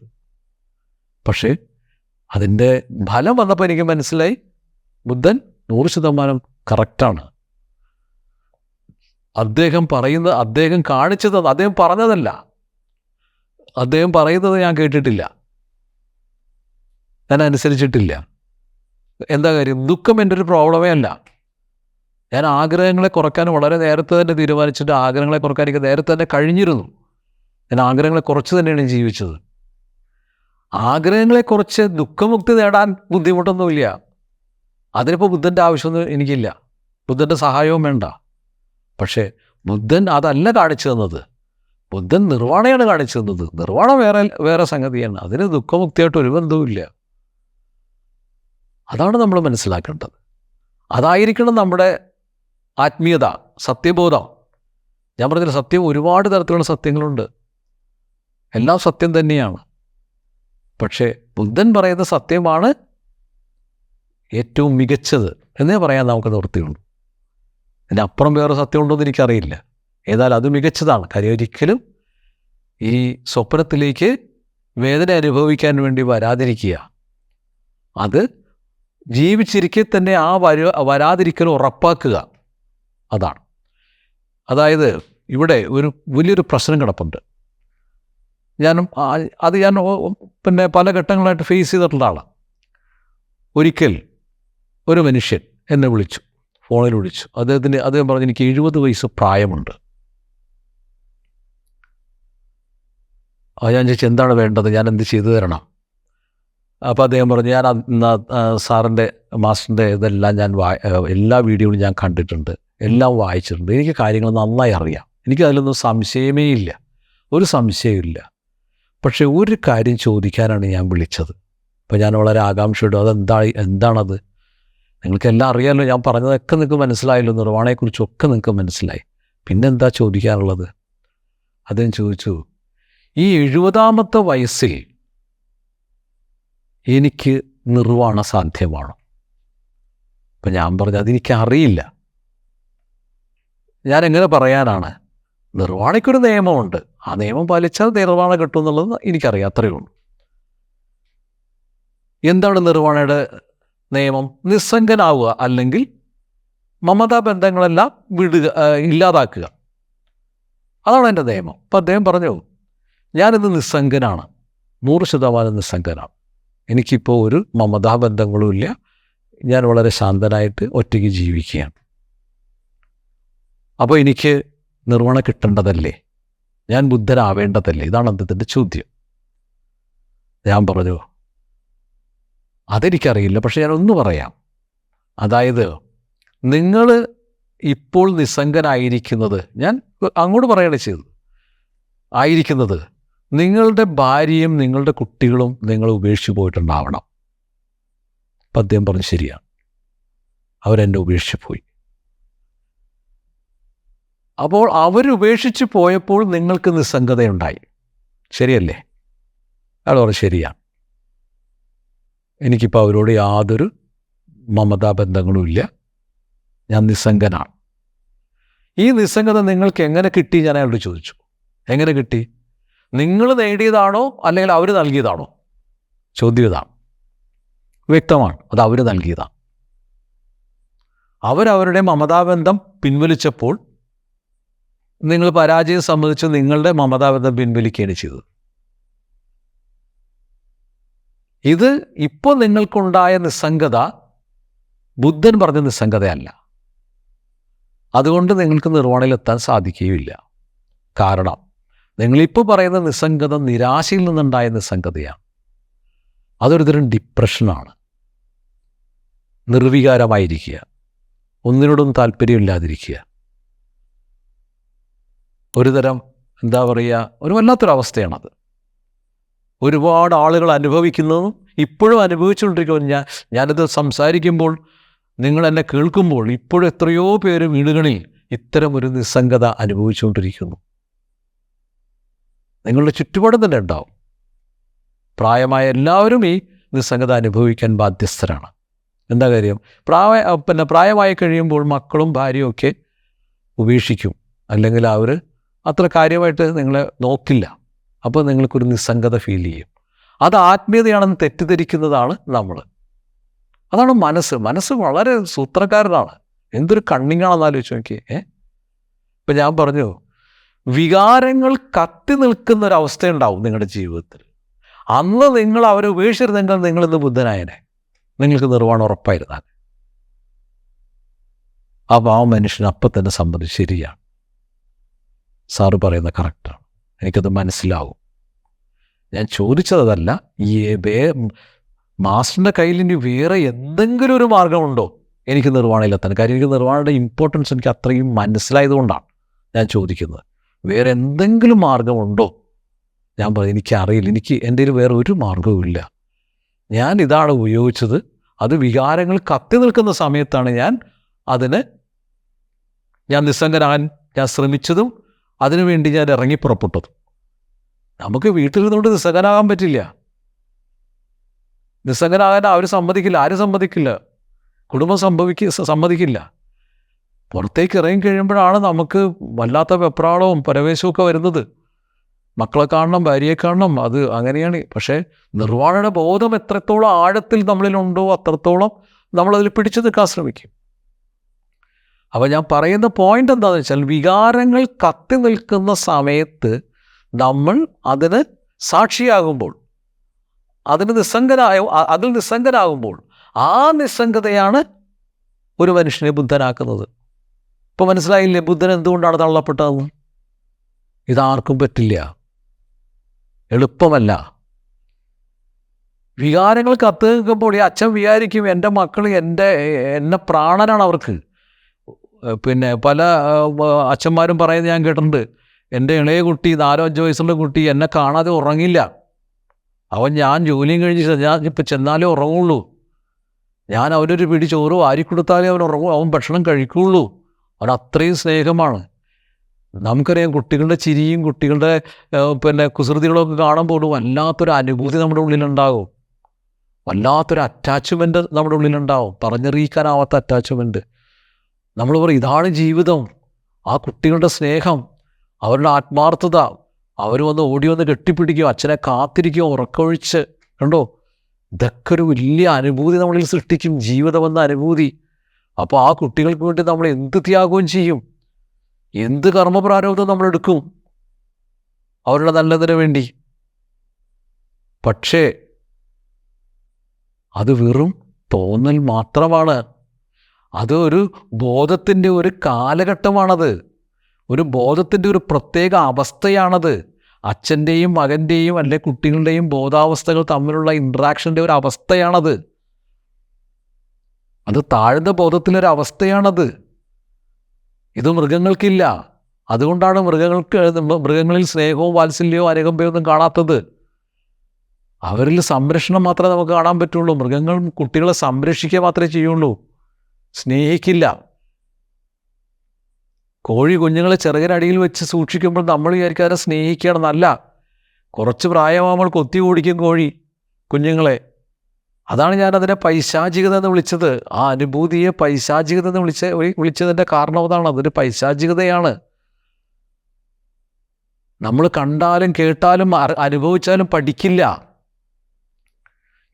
പക്ഷേ അതിന്റെ ഫലം വന്നപ്പോൾ എനിക്ക് മനസ്സിലായി ബുദ്ധൻ നൂറ് ശതമാനം കറക്റ്റാണ് അദ്ദേഹം പറയുന്നത് അദ്ദേഹം കാണിച്ചത് അദ്ദേഹം പറഞ്ഞതല്ല. അദ്ദേഹം പറയുന്നത് ഞാൻ കേട്ടിട്ടില്ല. ഞാൻ അനുസരിച്ചിട്ടില്ല. എന്താ കാര്യം? ദുഃഖം എന്റെ ഒരു പ്രോബ്ലമേ അല്ല. ഞാൻ ആഗ്രഹങ്ങളെ കുറയ്ക്കാൻ വളരെ നേരത്തെ തന്നെ തീരുമാനിച്ചിട്ട് ആഗ്രഹങ്ങളെ കുറയ്ക്കാൻ എനിക്ക് നേരത്തെ തന്നെ കഴിഞ്ഞിരുന്നു. ഞാൻ ആഗ്രഹങ്ങളെ കുറച്ച് തന്നെയാണ് ജീവിച്ചത്. ആഗ്രഹങ്ങളെ കുറച്ച് ദുഃഖമുക്തി നേടാൻ ബുദ്ധിമുട്ടൊന്നുമില്ല. അതിനിപ്പോൾ ബുദ്ധന്റെ ആവശ്യമൊന്നും എനിക്കില്ല. ബുദ്ധന്റെ സഹായവും വേണ്ട. പക്ഷേ ബുദ്ധൻ അതല്ല കാണിച്ചു തന്നത്. ബുദ്ധൻ നിർവാണയാണ് കാണിച്ചു തന്നത്. നിർവാണം വേറെ വേറെ സംഗതിയാണ്. അതിന് ദുഃഖമുക്തിയായിട്ട് ഒരു ബന്ധവുമില്ല. അതാണ് നമ്മൾ മനസ്സിലാക്കേണ്ടത്. അതായിരിക്കണം നമ്മുടെ ആത്മീയത സത്യബോധം. ഞാൻ പറഞ്ഞ സത്യം ഒരുപാട് തരത്തിലുള്ള സത്യങ്ങളുണ്ട്. എല്ലാം സത്യം തന്നെയാണ്. പക്ഷേ ബുദ്ധൻ പറയുന്ന സത്യമാണ് ഏറ്റവും മികച്ചത് എന്നേ പറയാൻ നമുക്ക് നിവൃത്തിയുള്ളൂ. അപ്പുറം വേറെ സത്യമുണ്ടോ എന്ന് എനിക്കറിയില്ല. ഏതായാലും അത് മികച്ചതാണ്. കാര്യം ഒരിക്കലും ഈ സ്വപ്നത്തിലേക്ക് വേദന അനുഭവിക്കാൻ വേണ്ടി വരാതിരിക്കുക. അത് ജീവിച്ചിരിക്കെ തന്നെ ആ വര വരാതിരിക്കൽ ഉറപ്പാക്കുക. അതാണ്. അതായത് ഇവിടെ ഒരു വലിയൊരു പ്രശ്നം കിടപ്പുണ്ട്. ഞാൻ അത് ഞാൻ പിന്നെ പല ഘട്ടങ്ങളായിട്ട് ഫേസ് ചെയ്തിട്ടുള്ള ആളാണ് ഒരിക്കൽ ഒരു മനുഷ്യൻ എന്നെ വിളിച്ചു. ഫോണിൽ വിളിച്ചു. അദ്ദേഹത്തിന് അദ്ദേഹം പറഞ്ഞു എനിക്ക് എഴുപത് വയസ്സ് പ്രായമുണ്ട്. ആ ഞാൻ ചോദിച്ചു എന്താണ് വേണ്ടത്? ഞാൻ എന്ത് ചെയ്തു തരണം? അപ്പോൾ അദ്ദേഹം പറഞ്ഞു ഞാൻ സാറിന്റെ മാസ്റ്ററിന്റെ ഇതെല്ലാം ഞാൻ വാ- എല്ലാ വീഡിയോകളും ഞാൻ കണ്ടിട്ടുണ്ട്. എല്ലാം വായിച്ചിട്ടുണ്ട്. എനിക്ക് കാര്യങ്ങൾ നന്നായി അറിയാം. എനിക്ക് അതിലൊന്നും സംശയമേ ഇല്ല. ഒരു സംശയമില്ല പക്ഷേ ഒരു കാര്യം ചോദിക്കാനാണ് ഞാൻ വിളിച്ചത്. അപ്പോൾ ഞാൻ വളരെ ആകാംക്ഷയോടും അതെന്താ എന്താണത്? നിങ്ങൾക്കെല്ലാം അറിയാമല്ലോ ഞാൻ പറഞ്ഞതൊക്കെ നിങ്ങൾക്ക് മനസ്സിലായല്ലോ നിർവാണയെക്കുറിച്ചൊക്കെ നിങ്ങൾക്ക് മനസ്സിലായി. പിന്നെന്താ ചോദിക്കാനുള്ളത്? അദ്ദേഹം ചോദിച്ചു ഈ എഴുപതാമത്തെ വയസ്സിൽ എനിക്ക് നിർവാണ സാധ്യമാണ്. അപ്പം ഞാൻ പറഞ്ഞു അതെനിക്ക് അറിയില്ല ഞാൻ എങ്ങനെ പറയാനാണ്? നിർവാണയ്ക്കൊരു നിയമമുണ്ട്. ആ നിയമം പാലിച്ചാൽ നിർവാണ കിട്ടും എന്നുള്ളത് എനിക്കറിയാം അത്രയേ ഉള്ളൂ. എന്താണ് നിർവാണയുടെ നിയമം? നിസ്സംഗനാവുക അല്ലെങ്കിൽ മമതാ ബന്ധങ്ങളെല്ലാം വിടുക ഇല്ലാതാക്കുക. അതാണ് എന്റെ നിയമം. അപ്പം അദ്ദേഹം പറഞ്ഞു ഞാനിന്ന് നിസ്സംഗനാണ്. നൂറ് ശതമാനം നിസ്സംഗനാണ്. എനിക്കിപ്പോൾ ഒരു മമതാബന്ധങ്ങളും ഇല്ല. ഞാൻ വളരെ ശാന്തനായിട്ട് ഒറ്റയ്ക്ക് ജീവിക്കുകയാണ്. അപ്പോൾ എനിക്ക് നിർവണ കിട്ടേണ്ടതല്ലേ? ഞാൻ ബുദ്ധനാവേണ്ടതല്ലേ? ഇതാണ് അദ്ദേഹത്തിന്റെ ചോദ്യം. ഞാൻ പറഞ്ഞു അതെനിക്കറിയില്ല പക്ഷെ ഞാൻ ഒന്ന് പറയാം. അതായത് നിങ്ങൾ ഇപ്പോൾ നിസ്സംഗനായിരിക്കുന്നത് ഞാൻ അങ്ങോട്ട് പറയണേ ചെയ്തത്. ആയിരിക്കുന്നത് നിങ്ങളുടെ ഭാര്യയും നിങ്ങളുടെ കുട്ടികളും നിങ്ങൾ ഉപേക്ഷിച്ച് പോയിട്ടുണ്ടാവണം. പദ്യം അദ്ദേഹം പറഞ്ഞു ശരിയാണ്. അവരെന്നെ ഉപേക്ഷിച്ച് പോയി. അപ്പോൾ അവരുപേക്ഷിച്ച് പോയപ്പോൾ നിങ്ങൾക്ക് നിസ്സംഗതയുണ്ടായി. ശരിയല്ലേ? അയാൾ പറഞ്ഞു ശരിയാണ്. എനിക്കിപ്പോൾ അവരോട് യാതൊരു മമതാ ബന്ധങ്ങളും ഇല്ല ഞാൻ നിസ്സംഗനാണ്. ഈ നിസ്സംഗത നിങ്ങൾക്ക് എങ്ങനെ കിട്ടി? ഞാൻ അയാളോട് ചോദിച്ചു. എങ്ങനെ കിട്ടി? നിങ്ങൾ നേടിയതാണോ അല്ലെങ്കിൽ അവർ നൽകിയതാണോ? ചോദ്യം ഇതാണ് വ്യക്തമാണ്. അത് അവർ നൽകിയതാണ്. അവരവരുടെ മമതാബന്ധം പിൻവലിച്ചപ്പോൾ നിങ്ങൾ പരാജയം സംബന്ധിച്ച് നിങ്ങളുടെ മമതാബന്ധം പിൻവലിക്കുകയാണ് ചെയ്തത്. ഇത് ഇപ്പോൾ നിങ്ങൾക്കുണ്ടായ നിസ്സംഗത ബുദ്ധൻ പറഞ്ഞ നിസ്സംഗതയല്ല. അതുകൊണ്ട് നിങ്ങൾക്ക് നിർവഹണയിലെത്താൻ സാധിക്കുകയില്ല. കാരണം നിങ്ങളിപ്പോൾ പറയുന്ന നിസ്സംഗത നിരാശയിൽ നിന്നുണ്ടായ നിസ്സംഗതയാണ്. അതൊരുതരം ഡിപ്രഷനാണ് നിർവികാരമായിരിക്കുക. ഒന്നിനോടും താല്പര്യമില്ലാതിരിക്കുക. ഒരു തരം എന്താ പറയുക ഒരു വല്ലാത്തൊരവസ്ഥയാണത് ഒരുപാട് ആളുകൾ അനുഭവിക്കുന്നതും ഇപ്പോഴും അനുഭവിച്ചുകൊണ്ടിരിക്കുന്നു ഞാൻ ഞാനിത് സംസാരിക്കുമ്പോൾ നിങ്ങൾ എന്നെ കേൾക്കുമ്പോൾ ഇപ്പോഴും എത്രയോ പേര് വീടുകളിൽ ഇത്തരം ഒരു നിസ്സംഗത അനുഭവിച്ചുകൊണ്ടിരിക്കുന്നു. നിങ്ങളുടെ ചുറ്റുപാടും തന്നെ ഉണ്ടാവും. പ്രായമായ എല്ലാവരും ഈ നിസ്സംഗത അനുഭവിക്കാൻ ബാധ്യസ്ഥരാണ്. എന്താ കാര്യം? പ്രായ പിന്നെ പ്രായമായി കഴിയുമ്പോൾ മക്കളും ഭാര്യയും ഒക്കെ ഉപേക്ഷിക്കും. അല്ലെങ്കിൽ അവർ അത്ര കാര്യമായിട്ട് നിങ്ങളെ നോക്കില്ല. അപ്പോൾ നിങ്ങൾക്കൊരു നിസ്സംഗത ഫീൽ ചെയ്യും. അത് ആത്മീയതയാണെന്ന് തെറ്റിദ്ധരിക്കുന്നതാണ് നമ്മൾ. അതാണ് മനസ്സ്. മനസ്സ് വളരെ സൂത്രക്കാരനാണ്. എന്തൊരു കണ്ണിങ്ങാണെന്ന് ആലോചിച്ച് നോക്കിയേ. ഏ? ഇപ്പം ഞാൻ പറഞ്ഞു വികാരങ്ങൾ കത്തി നിൽക്കുന്ന ഒരവസ്ഥ ഉണ്ടാവും നിങ്ങളുടെ ജീവിതത്തിൽ. അന്ന് നിങ്ങൾ അവരെ ഉപേക്ഷിച്ചിരുന്നെങ്കിൽ നിങ്ങളിന്ന് ബുദ്ധനായനെ. നിങ്ങൾക്ക് നിർവഹണം ഉറപ്പായിരുന്നാൽ. അപ്പോൾ ആ മനുഷ്യൻ അപ്പം തന്നെ സംബന്ധിച്ച് ശരിയാണ്. സാറ് പറയുന്ന കറക്റ്റാണ്. എനിക്കത് മനസ്സിലാവും. ഞാൻ ചോദിച്ചതല്ല ഈ മാസ്റ്ററിന്റെ കയ്യിൽ ഇനി വേറെ എന്തെങ്കിലും ഒരു മാർഗമുണ്ടോ എനിക്ക് നിർവഹണയിലെത്താൻ കാര്യം എനിക്ക് നിർവഹണയുടെ ഇമ്പോർട്ടൻസ് എനിക്ക് അത്രയും മനസ്സിലായതുകൊണ്ടാണ് ഞാൻ ചോദിക്കുന്നത്. വേറെ എന്തെങ്കിലും മാർഗമുണ്ടോ? ഞാൻ പറയും എനിക്കറിയില്ല. എനിക്ക് എന്റെ വേറെ ഒരു മാർഗവും ഇല്ല. ഞാൻ ഇതാണ് ഉപയോഗിച്ചത്. അത് വികാരങ്ങൾ കത്തി നിൽക്കുന്ന സമയത്താണ് ഞാൻ അതിന് ഞാൻ നിസ്സംഗനാകാൻ ഞാൻ ശ്രമിച്ചതും അതിനുവേണ്ടി ഞാൻ ഇറങ്ങി പുറപ്പെട്ടതും. നമുക്ക് വീട്ടിൽ നിന്നുകൊണ്ട് നിസ്സംഗനാകാൻ പറ്റില്ല. നിസ്സംഗനാകാൻ അവർ സമ്മതിക്കില്ല. ആരും സമ്മതിക്കില്ല. കുടുംബം സംഭവിക്ക സമ്മതിക്കില്ല. പുറത്തേക്ക് ഇറങ്ങി കഴിയുമ്പോഴാണ് നമുക്ക് വല്ലാത്ത വെപ്രാളവും പരവേശവും ഒക്കെ വരുന്നത്. മക്കളെ കാണണം ഭാര്യയെ കാണണം അത് അങ്ങനെയാണ്. പക്ഷേ നിർവാണയുടെ ബോധം എത്രത്തോളം ആഴത്തിൽ നമ്മളിലുണ്ടോ അത്രത്തോളം നമ്മളതിൽ പിടിച്ചു നിൽക്കാൻ ശ്രമിക്കും. അപ്പോൾ ഞാൻ പറയുന്ന പോയിന്റ് എന്താണെന്ന് വെച്ചാൽ വികാരങ്ങൾ കത്തി നിൽക്കുന്ന സമയത്ത് നമ്മൾ അതിന് സാക്ഷിയാകുമ്പോൾ അതിന് നിസ്സംഗനായ അതിൽ നിസ്സംഗനാകുമ്പോൾ ആ നിസ്സംഗതയാണ് ഒരു മനുഷ്യനെ ബുദ്ധനാക്കുന്നത്. ഇപ്പോൾ മനസ്സിലായില്ലേ ബുദ്ധൻ എന്തുകൊണ്ടാണ് തള്ളപ്പെട്ടതെന്ന് ഇതാർക്കും പറ്റില്ല. എളുപ്പമല്ല. വികാരങ്ങൾ കത്ത് നിൽക്കുമ്പോൾ ഈ അച്ഛൻ വിചാരിക്കും എന്റെ മക്കൾ എന്റെ എന്നെ പ്രാണനാണ് അവർക്ക്. പിന്നെ പല അച്ഛന്മാരും പറയുന്നത് ഞാൻ കേട്ടിട്ടുണ്ട്. എന്റെ ഇളയ കുട്ടി നാലോ അഞ്ചോ വയസ്സുള്ള കുട്ടി എന്നെ കാണാതെ ഉറങ്ങില്ല അവൻ ഞാൻ ജോലിയും കഴിഞ്ഞ് ഞാൻ ഇപ്പം ചെന്നാലേ ഉറങ്ങുള്ളൂ. ഞാൻ അവനൊരു പിടി ചോറ് വാരിക്കൊടുത്താലേ അവൻ ഉറങ്ങൂ. അവൻ ഭക്ഷണം കഴിക്കുള്ളൂ അവൻ അത്രയും സ്നേഹമാണ്. നമുക്കറിയാം കുട്ടികളുടെ ചിരിയും കുട്ടികളുടെ പിന്നെ കുസൃതികളൊക്കെ കാണുമ്പോൾ വല്ലാത്തൊരു അനുഭൂതി നമ്മുടെ ഉള്ളിലുണ്ടാകും. വല്ലാത്തൊരു അറ്റാച്ച്മെന്റ് നമ്മുടെ ഉള്ളിലുണ്ടാവും പറഞ്ഞറിയിക്കാനാവാത്ത അറ്റാച്ച്മെന്റ് നമ്മൾ പറയും ഇതാണ് ജീവിതം. ആ കുട്ടികളുടെ സ്നേഹം അവരുടെ ആത്മാർത്ഥത അവർ വന്ന് ഓടി വന്ന് കെട്ടിപ്പിടിക്കുകയോ അച്ഛനെ കാത്തിരിക്കുകയോ ഉറക്കമൊഴിച്ച് കണ്ടോ? ഇതൊക്കെ ഒരു വലിയ അനുഭൂതി നമ്മളിൽ സൃഷ്ടിക്കും. ജീവിതമെന്ന അനുഭൂതി. അപ്പോൾ ആ കുട്ടികൾക്ക് വേണ്ടി നമ്മൾ എന്ത് ത്യാഗവും ചെയ്യും? എന്ത് കർമ്മപ്രാരബ്ധം നമ്മൾ എടുക്കും? അവരുടെ നല്ലതിന് വേണ്ടി. പക്ഷേ അത് വെറും തോന്നൽ മാത്രമാണ്. അത് ഒരു ബോധത്തിന്റെ ഒരു കാലഘട്ടമാണത്. ഒരു ബോധത്തിന്റെ ഒരു പ്രത്യേക അവസ്ഥയാണത്. അച്ഛന്റെയും മകന്റെയും അല്ലെ കുട്ടികളുടെയും ബോധാവസ്ഥകൾ തമ്മിലുള്ള ഇൻട്രാക്ഷന്റെ ഒരു അവസ്ഥയാണത്. അത് താഴ്ന്ന ബോധത്തിനൊരവസ്ഥയാണത്. ഇത് മൃഗങ്ങൾക്കില്ല. അതുകൊണ്ടാണ് മൃഗങ്ങൾക്ക് മൃഗങ്ങളിൽ സ്നേഹവും വാത്സല്യവും അനുകമ്പയൊന്നും കാണാത്തത്. അവരിൽ സംരക്ഷണം മാത്രമേ നമുക്ക് കാണാൻ പറ്റുള്ളൂ. മൃഗങ്ങൾ കുട്ടികളെ സംരക്ഷിക്കുക മാത്രമേ ചെയ്യുള്ളൂ. സ്നേഹിക്കില്ല. കോഴി കുഞ്ഞുങ്ങളെ ചെറുകിനടിയിൽ വെച്ച് സൂക്ഷിക്കുമ്പോൾ നമ്മൾ വിചാരിക്കാതെ സ്നേഹിക്കണമെന്നല്ല കുറച്ച് പ്രായമാകുമ്പോൾ കൊത്തി ഓടിക്കും കോഴി കുഞ്ഞുങ്ങളെ. അതാണ് ഞാൻ അതിനെ പൈശാചികത എന്ന് വിളിച്ചത്. ആ അനുഭൂതിയെ പൈശാചികത എന്ന് വിളിച്ച വിളിച്ചതിന്റെ കാരണം അതാണ്. അതൊരു പൈശാചികതയാണ്. നമ്മൾ കണ്ടാലും കേട്ടാലും അനുഭവിച്ചാലും പഠിക്കില്ല.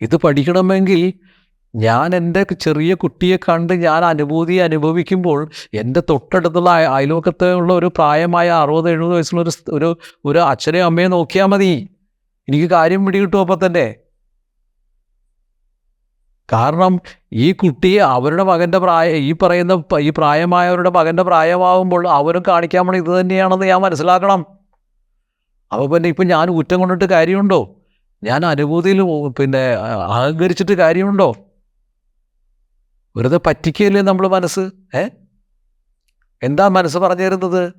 ഇത് പഠിക്കണമെങ്കിൽ ഞാൻ എന്റെ ചെറിയ കുട്ടിയെ കണ്ട് ഞാൻ അനുഭൂതി അനുഭവിക്കുമ്പോൾ എന്റെ തൊട്ടടുത്തുള്ള അയലോക്കത്തെ ഉള്ള ഒരു പ്രായമായ അറുപത് എഴുപത് വയസ്സുള്ള ഒരു ഒരു ഒരു അച്ഛനെയും അമ്മയെ നോക്കിയാൽ മതി. എനിക്ക് കാര്യം പിടികിട്ടും അപ്പം തന്നെ. കാരണം ഈ കുട്ടി അവരുടെ മകന്റെ പ്രായ ഈ പറയുന്ന ഈ പ്രായമായവരുടെ മകന്റെ പ്രായമാകുമ്പോൾ അവരും കാണിക്കാൻ വേണ്ടി ഇത് തന്നെയാണെന്ന് ഞാൻ മനസ്സിലാക്കണം. അപ്പോൾ പിന്നെ ഇപ്പം ഞാൻ കുറ്റം കൊണ്ടിട്ട് കാര്യമുണ്ടോ? ഞാൻ അനുഭൂതിയിൽ പിന്നെ അഹങ്കരിച്ചിട്ട് കാര്യമുണ്ടോ? വെറുതെ പറ്റിക്കുകയല്ലേ നമ്മൾ മനസ്സ്? ഏ? എന്താ മനസ്സ് പറഞ്ഞു തരുന്നത്?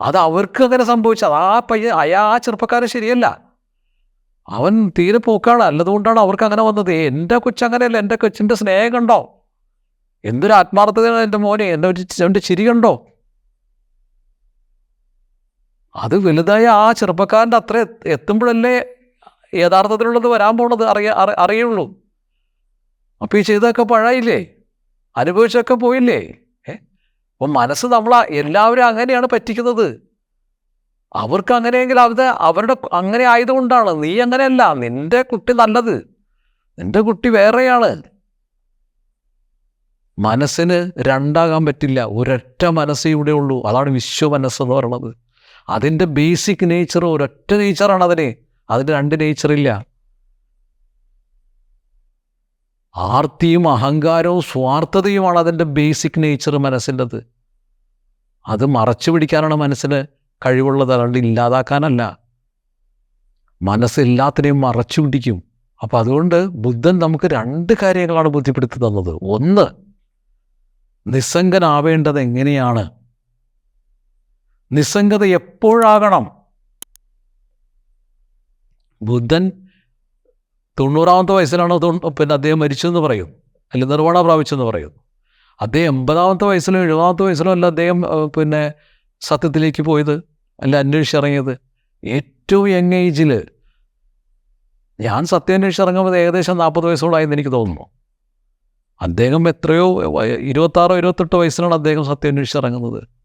അത് അവർക്ക് അങ്ങനെ സംഭവിച്ചത്. ആ പയ്യ അയാ ചെറുപ്പക്കാരൻ ശരിയല്ല. അവൻ തീരെ പോക്കാണ്. അല്ലതുകൊണ്ടാണ് അവർക്ക് അങ്ങനെ വന്നത്. എന്റെ കൊച്ചങ്ങനെയല്ല. എന്റെ കൊച്ചിന്റെ സ്നേഹം കണ്ടോ? എന്തൊരു ആത്മാർത്ഥതയാണ് എന്റെ മോനെ. എന്റെ ഒരു എന്റെ ചിരി കണ്ടോ? അത് വലുതായ ആ ചെറുപ്പക്കാരന്റെ അത്ര എത്ത് എത്തുമ്പോഴല്ലേ യഥാർത്ഥത്തിലുള്ളത് വരാൻ പോണത് അറിയ അറി- അറിയുള്ളൂ. അപ്പോൾ ഈ ചെയ്തൊക്കെ പഴയില്ലേ? അനുഭവിച്ചൊക്കെ പോയില്ലേ? അപ്പം മനസ്സ് നമ്മൾ എല്ലാവരും അങ്ങനെയാണ് പറ്റിക്കുന്നത്. അവർക്ക് അങ്ങനെയെങ്കിൽ അത് അവരുടെ അങ്ങനെ ആയതുകൊണ്ടാണ്. നീ അങ്ങനെയല്ല. നിന്റെ കുട്ടി നല്ലത്. നിന്റെ കുട്ടി വേറെയാണ്. മനസ്സിന് രണ്ടാകാൻ പറ്റില്ല. ഒരൊറ്റ മനസ്സേ ഇവിടെ ഉള്ളൂ. അതാണ് വിശ്വ മനസ്സെന്ന് പറയുന്നത്. അതിന്റെ ബേസിക് നേച്ചർ ഒരൊറ്റ നേച്ചറാണ് അതിന്. അതിന് രണ്ട് നേച്ചറില്ല ആർത്തിയും അഹങ്കാരവും സ്വാർത്ഥതയുമാണ് അതിന്റെ ബേസിക് നേച്ചർ മനസ്സിന്റെത്. അത് മറച്ചു പിടിക്കാനാണ് മനസ്സിന് കഴിവുള്ളത് അല്ലാണ്ട് ഇല്ലാതാക്കാനല്ല. മനസ്സ് എല്ലാത്തിനെയും മറച്ചു പിടിക്കും അപ്പം അതുകൊണ്ട് ബുദ്ധൻ നമുക്ക് രണ്ട് കാര്യങ്ങളാണ് ബുദ്ധിപ്പെടുത്തി തന്നത്. ഒന്ന് നിസ്സംഗനാവേണ്ടത് എങ്ങനെയാണ്? നിസ്സംഗത എപ്പോഴാകണം? ബുദ്ധൻ തൊണ്ണൂറാമത്തെ വയസ്സിലാണ് പിന്നെ അദ്ദേഹം മരിച്ചെന്ന് പറയും. അല്ലെങ്കിൽ നിർവാണ പ്രാപിച്ചെന്ന് പറയും. അദ്ദേഹം എൺപതാമത്തെ വയസ്സിലോ എഴുപതാമത്തെ വയസ്സിലോ അല്ല അദ്ദേഹം പിന്നെ സത്യത്തിലേക്ക് പോയത് അല്ല അന്വേഷിച്ചിറങ്ങിയത്. ഏറ്റവും യങ് ഏജിൽ ഞാൻ സത്യം അന്വേഷിച്ചിറങ്ങുമ്പോൾ ഏകദേശം നാൽപ്പത് വയസ്സോളായെന്ന് എനിക്ക് തോന്നുന്നു. അദ്ദേഹം എത്രയോ ഇരുപത്താറോ ഇരുപത്തെട്ടോ വയസ്സിലാണ് അദ്ദേഹം സത്യം അന്വേഷിച്ചിറങ്ങുന്നത്.